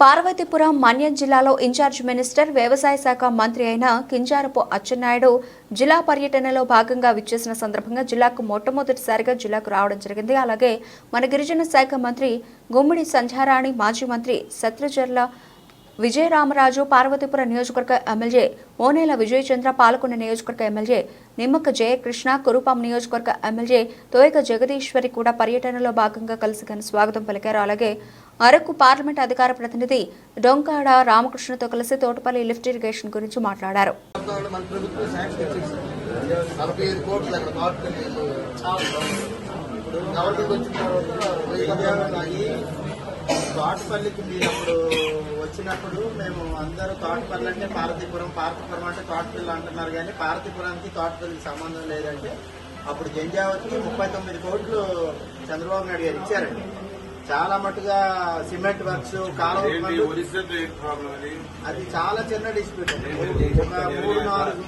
పార్వతీపురం మన్యం జిల్లాలో incharge minister వ్యవసాయ శాఖ మంత్రి అయిన కింజారపు అచ్చెన్నాయుడు జిల్లా పర్యటనలో భాగంగా విచ్చేసిన సందర్భంగా జిల్లాకు మొట్టమొదటిసారిగా జిల్లాకు రావడం జరిగింది. అలాగే మన గిరిజన శాఖ మంత్రి గుమ్మిడి సంధ్యారాణి మాజీ మంత్రి శత్రుజర్ల విజయరామరాజు పార్వతీపురం నియోజకవర్గ ఎమ్మెల్యే ఓనేల విజయచంద్ర పాలకొండ నియోజకవర్గ ఎమ్మెల్యే నిమ్మక జయకృష్ణ కురుపాం నియోజకవర్గ ఎమ్మెల్యే తోయక జగదీశ్వరి కూడా పర్యటనలో భాగంగా కలిసి ఘన స్వాగతం పలికారు. అలాగే అరకు పార్లమెంట్ అధికార ప్రతినిధి డొంకాడ రామకృష్ణతో కలిసి తోటపల్లి లిఫ్ట్ ఇరిగేషన్ గురించి మాట్లాడారు. ప్రభుత్వంలో తోటపల్లికి మీరు అప్పుడు వచ్చినప్పుడు మేము అందరూ తోటపల్లి అంటే పార్వతీపురం పార్వతీపురం అంటే తోటపల్లి అంటున్నారు కానీ పార్వతీపురానికి తోటపల్లికి సంబంధం లేదంటే అప్పుడు జంజావతికి ముప్పై తొమ్మిది కోట్లు చంద్రబాబు నాయుడు గారు ఇచ్చారండి చాలా మటుగా సిమెంట్ వర్క్స్ ప్రాబ్లం అది? చాలా చిన్న డిస్ప్యూట్ ఒక మూడు నాలుగు.